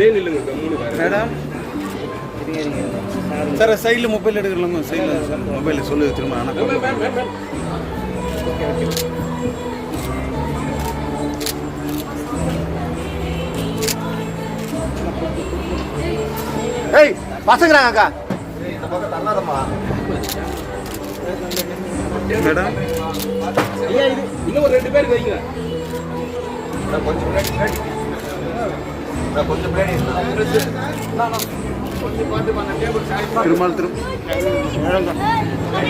அப்படியே நில்லுங்க madam sir சைடில் மொபைல் எடுக்கலாமா சைடில் மொபைலில் சொல்லு திரும்ப ஆனால் ஏய் பசங்கிறாங்க அக்கா. மேடம். இன்னும் ஒரு ரெண்டு பேருக்கு வைங்க. திருமால் திரும்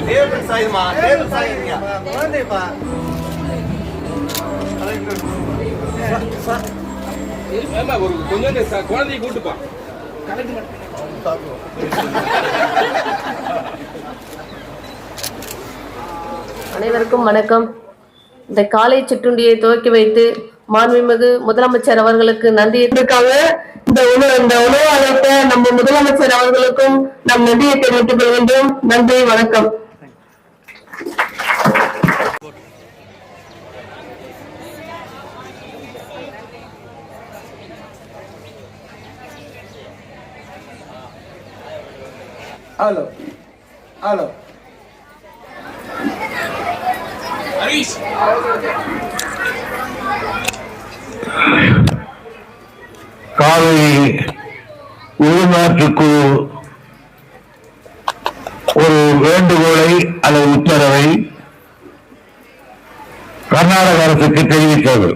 டேபிள் சாயுமா டேபிள் சாயுங்க குழந்தைப்பா. ஏமா ஒரு கொஞ்சம் இந்த ச- குழந்தைய கூட்டுப்பா. அனைவருக்கும் வணக்கம். இந்த காலை சிற்றுண்டியை துவக்கி வைத்து மாண்புமிகு முதலமைச்சர் அவர்களுக்கு நன்றி. இருக்காங்க. இந்த உணவு இந்த உணவு அழைத்த நம்ம முதலமைச்சர் அவர்களுக்கும் நம் நன்றியை தெரிவித்துக் கொள்கின்றோம். நன்றி வணக்கம். Hello hello. ஹரீஷ். காவிரி உள்நாட்டுக்குழு ஒரு வேண்டுகோளை அல்லது உத்தரவை கர்நாடக அரசுக்கு தெரிவித்தது.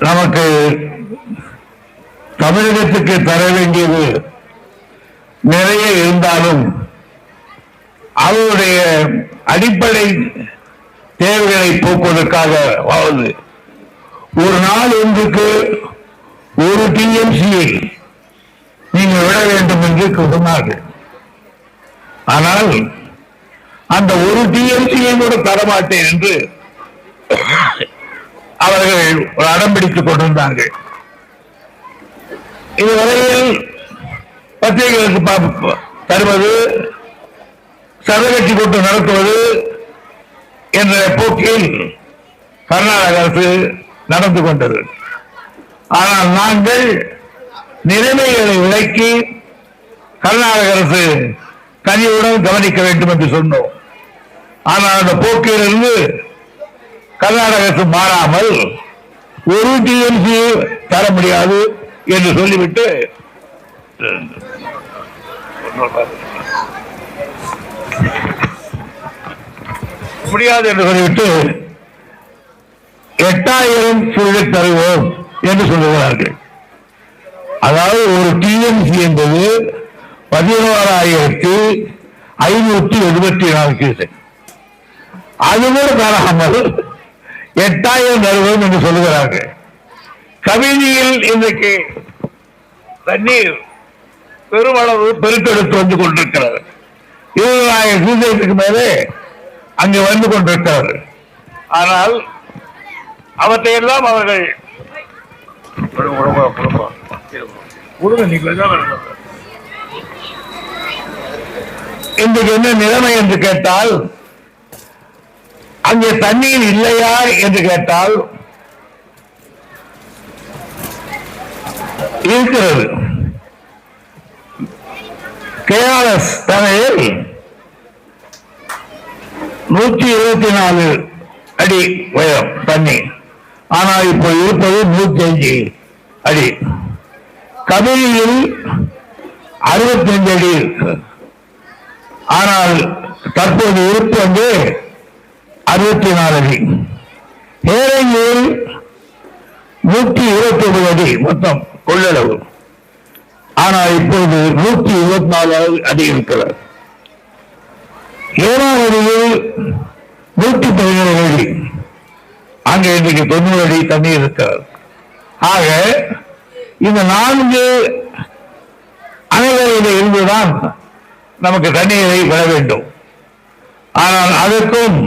நமக்கு தமிழகத்துக்கு தர வேண்டியது நிறைய இருந்தாலும் அவருடைய அடிப்படை தேவைகளை போக்குவதற்காக வாழ்வது ஒரு நாள் ஒன்றுக்கு ஒரு டிஎம்சியை நீங்கள் விட வேண்டும் என்று சொன்னார்கள். ஆனால் அந்த ஒரு டிஎம்சியை கூட தரமாட்டேன் என்று அவர்கள் ஒரு அடம் பிடித்துக் கொண்டிருந்தார்கள். இதுவரையில் பத்திரிகைகளுக்கு தருவது சதகட்சி கூட்டம் நடத்துவது என்ற போக்கில் கர்நாடக அரசு நடந்து கொண்டது. ஆனால் நாங்கள் நிலைமைகளை விளக்கி கர்நாடக அரசு கனிவுடன் கவனிக்க வேண்டும் என்று சொன்னோம். ஆனால் அந்த போக்கிலிருந்து கர்நாடக அரசு மாறாமல் ஒரு டிஎம்சி தர முடியாது என்று சொல்லிவிட்டு முடியாது என்று சொல்லிவிட்டு எட்டாயிரம் சுழலை தருவோம் என்று சொல்லுகிறார்கள். அதாவது ஒரு டிஎம்சி என்பது பதினோராயிரத்தி ஐநூத்தி எழுபத்தி நாலு கீழே அது கூட தராமல் எட்டாயிரம் தருவோம் என்று சொல்லுகிறார்கள். கவிதையில் இன்றைக்கு தண்ணீர் பெருமளவு பெருக்கெடுத்து வந்து கொண்டிருக்கிறது. இருபதாயிரம் கியூசெக்கு மேலே அங்கே வந்து கொண்டிருக்கிறது ஆனால் அவற்றையெல்லாம் அவர்கள். இன்றைக்கு என்ன நிலைமை என்று கேட்டால் அங்கே தண்ணீர் இல்லையா என்று கேட்டால் இருக்கிறது கேஆர்எஸ் தரையில் நூற்றி இருபத்தி நாலு அடி உயரம் தண்ணி. ஆனால் இப்போ இருப்பது நூத்தி அஞ்சு அடி. கபிலியில் அறுபத்தஞ்சு அடி இருக்கு. ஆனால் தற்போது இருப்பு வந்து அறுபத்தி நாலு அடி. ஏழையில் நூற்றி இருபத்தி ஒன்பது அடி மொத்தம் கொள்ளளவு. ஆனால் இப்போது நூற்றி இருபத்தி நாலு அடி இருக்கிறது. ஏழாம் அடியில் நூற்றி பதினேழு அடி. அங்கே இன்றைக்கு தொண்ணூறு அடி தண்ணீர் இருக்கிறது. ஆக இந்த நான்கு அணைகளில் இருந்துதான் நமக்கு தண்ணீரை பெற வேண்டும். ஆனால் அதற்கும்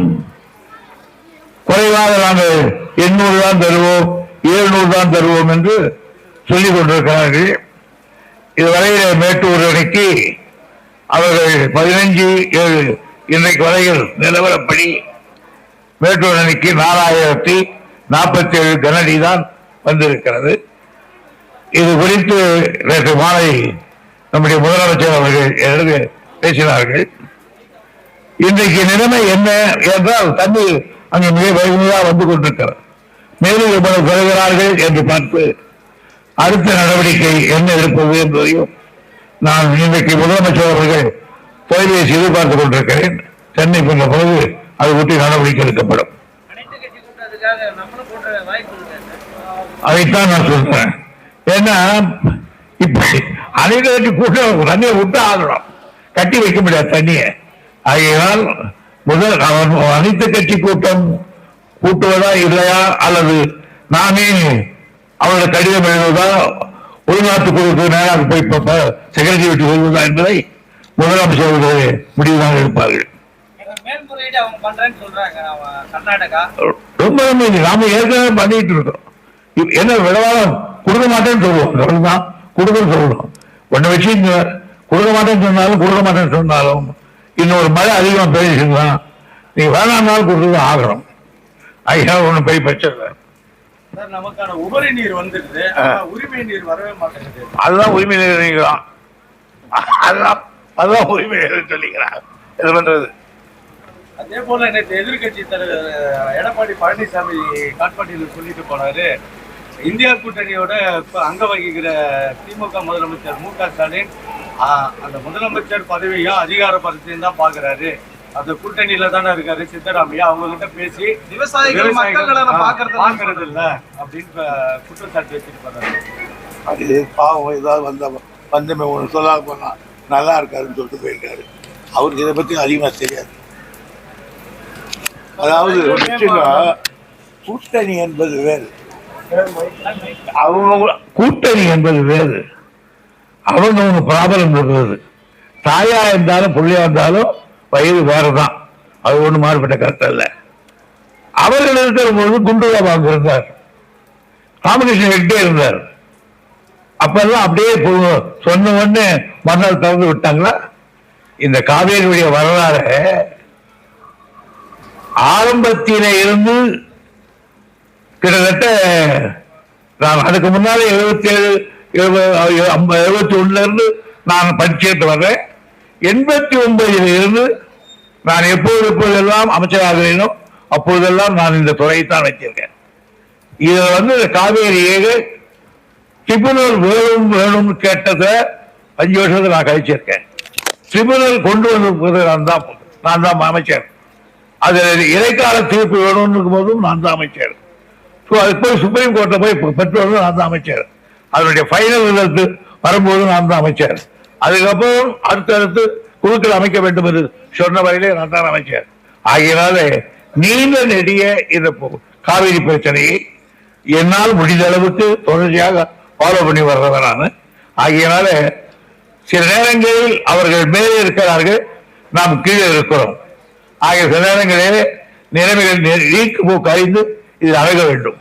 குறைவாக நாங்கள் எண்ணூறு தான் தருவோம் எழுநூறு தான் தருவோம் என்று சொல்லிக் கொண்டிருக்கிறார்கள். இதுவரையில மேட்டூர் அணைக்கு அவர்கள் பதினைஞ்சு ஏழு இன்றைக்கு வரையில் நிலவரப்படி மேட்டூர் அணைக்கு நாலாயிரத்தி நாற்பத்தி ஏழு கனடி தான் வந்திருக்கிறது. இது குறித்து நேற்று மாலை நம்முடைய முதலமைச்சர் அவர்கள் எழுது பேசினார்கள். இன்றைக்கு நிலைமை என்ன என்றால் தண்ணீர் அங்கு மிக வேகமாக வந்து கொண்டிருக்கிறது. மேலும் இவ்வளவு பெறுகிறார்கள் என்று பார்த்து அடுத்த நடவடிக்கை என்ன இருப்பது என்பதையும் நான் இன்றைக்கு முதலமைச்சர் அவர்கள் கோயிலை எதிர்பார்த்துக் கொண்டிருக்கிறேன். சென்னை போன்ற பொழுது அது ஒட்டி நடவடிக்கை எடுக்கப்படும். அதைத்தான் நான் சொல்றேன். ஏன்னா இப்ப அனைத்து கட்டி கூட்டம் தண்ணியை விட்டு ஆகணும். கட்டி வைக்க முடியாது தண்ணியை. ஆகையினால் முதல் அவன் அனைத்து கட்சி கூட்டம் கூட்டுவதா இல்லையா? அல்லது நானே அவரோட கடிதம் எழுதுவதா? உள்நாட்டு குழுவுக்கு நேராக போய் செக்ரட்டரி விட்டு சொல்வதா என்பதை முதலமைச்சர் அவர்கள் முடிவுதான் எடுப்பார்கள். ரொம்ப நாம ஏற்கனவே பண்ணிட்டு இருக்கோம். என்ன விடவாளம் கொடுக்க மாட்டேன்னு சொல்லுவோம். அவ்வளவுதான் கொடுக்க சொல்லணும். ஒண்ணு வச்சு கொடுக்க மாட்டேன்னு சொன்னாலும் கொடுக்க மாட்டேன்னு சொன்னாலும் இன்னொரு மழை அதிகமா பெய்யுச்சுன்னா நீ வேணாம்னாலும் கொடுத்து ஆகணும். ஐயா ஒண்ணும் பெரிய பிரச்சனை. நமக்கான உபரி நீர் ஆனா உரிமை நீர் வரவே மாட்டேங்குது. அதுதான் உரிமை நிலையம் அதுதான் அதுதான் உரிமை நிலையம் சொல்லிக்கிறான் இது பண்றது? அதே போல நேற்று எதிர்கட்சி தலைவர் எடப்பாடி பழனிசாமி காட்பாடியில் சொல்லிட்டு போனாரு. இந்தியா கூட்டணியோட இப்ப அங்க வகிக்கிற திமுக முதலமைச்சர் மு க ஸ்டாலின் அந்த முதலமைச்சர் பதவியும் அதிகார பதத்தையும் தான் பாக்குறாரு அந்த கூட்டணியில தானே இருக்காரு சித்தராமையா. அவங்க கிட்ட பேசி விவசாயிகள் பார்க்கறது இல்ல அப்படின்னு குற்றச்சாட்டு வச்சுட்டு போறாரு அது பாவம் ஏதாவது வந்த வந்தமே ஒன்று சொல்லாத போனா. நல்லா இருக்காருன்னு சொல்லிட்டு போயிருக்காரு. அவருக்கு இதை பத்தி அதிகமா தெரியாது. அதாவது கூட்டணி என்பது வேறு. அவங்க கூட்டணி என்பது வேறு. அவங்க ஒன்று ப்ராப்ளம் இருக்கிறது. தாயா இருந்தாலும் புள்ளையா இருந்தாலும் வயது வேறதான். அது ஒன்றும் மாறுபட்ட கருத்து இல்லை அவர்கள் இருக்கிற பொழுது குண்டுராபாங்க இருந்தார் ராமகிருஷ்ணன் ஹெக்டே இருந்தார். அப்பெல்லாம் அப்படியே போ- சொன்ன உடனே மறுநாள் திறந்து விட்டாங்களா? இந்த காவேரியுடைய வரலாறு ஆரம்பத்தில இருந்து கிட்டத்தட்ட நான் அதுக்கு முன்னாலே எழுபத்தி ஏழு எழுபத்தி ஒண்ணுல இருந்து நான் படிச்சுட்டு வர்றேன். எண்பத்தி ஒன்பதில் இருந்து நான் எப்போது எப்போதெல்லாம் அமைச்சராகிறேனோ அப்போதெல்லாம் நான் இந்த துறையை தான் வச்சிருக்கேன் இதுல வந்து இந்த காவேரி ஏக ட்ரிபுனல் வேணும் வேணும்னு கேட்டதை அஞ்சு வருஷத்தில் நான் கழிச்சிருக்கேன். ட்ரிபுனல் கொண்டு வந்திருப்பது நான் தான் நான் தான் அமைச்சர். அது இடைக்கால தீர்ப்பு வேணும்னு போதும் நான் தான் அமைச்சர். ஸோ அது போய் சுப்ரீம் கோர்ட்டை போய் பெற்றோரும் நான் தான் அமைச்சர். அதனுடைய ஃபைனல் ரிசல்ட் வரும்போது நான் தான் அமைச்சர். அதுக்கப்புறம் அடுத்தடுத்து குழுக்கள் அமைக்க வேண்டும் என்று சொன்ன வரையிலே நான் தான் அமைச்சர். ஆகியனால நீண்ட நெடிய இந்த காவிரி பிரச்சனையை என்னால் முடிந்த அளவுக்கு தொடர்ச்சியாக ஃபாலோ பண்ணி வர்றவன் நான். ஆகையினால சில நேரங்களில் அவர்கள் மேலே இருக்கிறார்கள் நாம் கீழே இருக்கிறோம். ஆகிய சில நேரங்களிலே நிலைமைகள் நீக்கு போக்கு அறிந்து இதில் அழக வேண்டும்.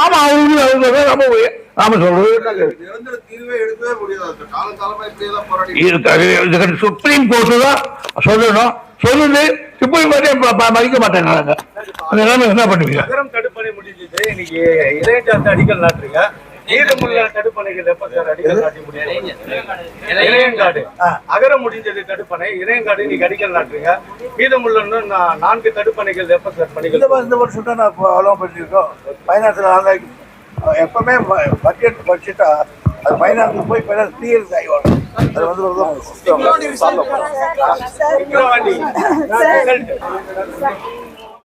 ஆமா அவங்க நம்ம நாம சொல்றது சுப்ரீம் கோர்ட்டு தான். சொல்லணும் சொல்லுது சுப்ரீம் கோர்ட்டே ம- ம- மதிக்க மாட்டேங்கிறாங்க அந்த நிலைமை என்ன பண்ணுவீங்க? தடுப்பணை முடிஞ்சது. இன்னைக்கு இளையஞ்சாத்து அடிக்கல் நாட்டுறீங்க. நீதமுள்ள தடுப்பணைகள் எப்ப சார் அடிக்கல் நாட்டி முடியும்? இளையங்காடு அகரம் முடிஞ்சது தடுப்பணை. இளையங்காடு இன்னைக்கு அடிக்கல் நாட்டுறீங்க. மீதமுள்ள நான்கு தடுப்பணைகள் எப்ப சார் இந்த பணிகள் இந்த வருஷம் தான் நான் அலோவ் பண்ணியிருக்கோம். ஃபைனான்ஸில் நாங்கள் எப்பவுமே பட்ஜெட் படிச்சுட்டா அது ஃபைனான்ஸுக்கு போய் ஃபைனான்ஸ் கிளியர் ஆகி வரும் அது வந்து ஒரு ரிசல்ட்.